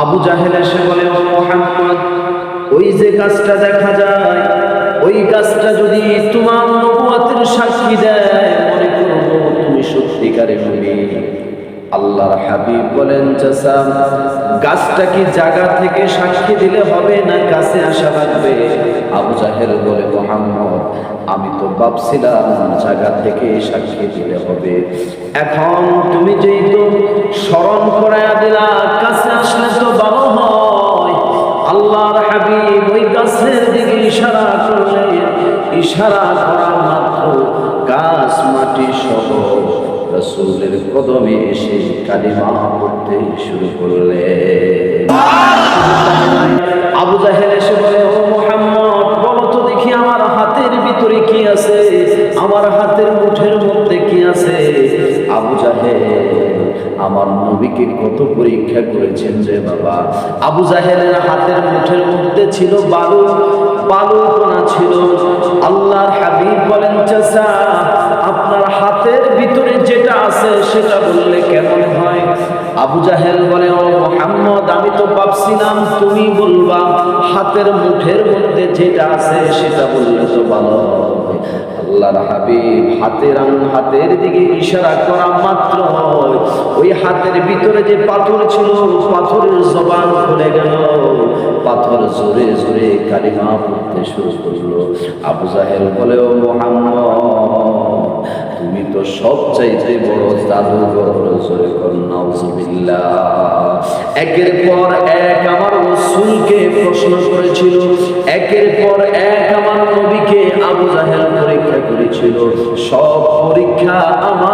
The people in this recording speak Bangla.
আবু জাহেল এসে বলে, ও মোহাম্মদ, ওই যে গাছটা দেখা যায়, ওই গাছটা যদি তোমার নবুয়াতের সাক্ষী দেয়, মনে তুমি সত্যিকারে নবী। আল্লাহর হাবিব বলেন, চাচা, গাছটা কি জায়গা থেকে সাক্ষী দিলে হবে না কাছে আসা লাগবে? আবু জাহেল বলে, মোহাম্মদ, আমি তো ভাবছিলাম জায়গা থেকে সাক্ষী দিলে হবে। এখন তুমি যেই তো স্মরণ করায়া দিলা দিকে ইশারা করলে, ইশারা করা মাত্র গাছ, মাটি সহ রসুলের কদমে এসে কালিমা পড়তে শুরু করলে। আবু জাহেল এসে বলে, ও মোহাম্মদ, বলো তো দেখি আমার হাতের ভিতরে কি আছে? আমার হাতের মুঠের মধ্যে কি আছে? আবু জাহেল আমার নবীকে কত পরীক্ষা করেছেন যে বাবা। আবু জাহেলের হাতের মুঠের মধ্যে ছিল বালু বালু কোনা ছিল। আল্লাহর হাবিব বলেন, চাচা, আপনার হাতের ভিতরে যেটা আছে সেটা বললে কেমন হয়? আবু জাহেল বলে, ও মোহাম্মদ, আমি তো ভাবছিলাম তুমি বলবা, হাতের মুঠের মধ্যে যেটা আছে সেটা বললে তো ভালো। আল্লাহর হাবিব হাতের হাতের দিকে ইশারা করা মাত্র ওই হাতের ভিতরে যে পাথর ছিল, পাথরের জবান খুলে গেল। পাথর জোরে জোরে কালিমা পড়তে শুরু করল। আবু জাহেল বলে, ও মোহাম্মদ, তুমি তো সবচাইতে বড় জাদুঘর জোরে নাউজুবিল্লাহ। একের পর এক আমার রসুলকে প্রশ্ন করেছিল। একের পর এক আমার নবীকে আবু জাহেল করেছিল। সব পরীক্ষা আমার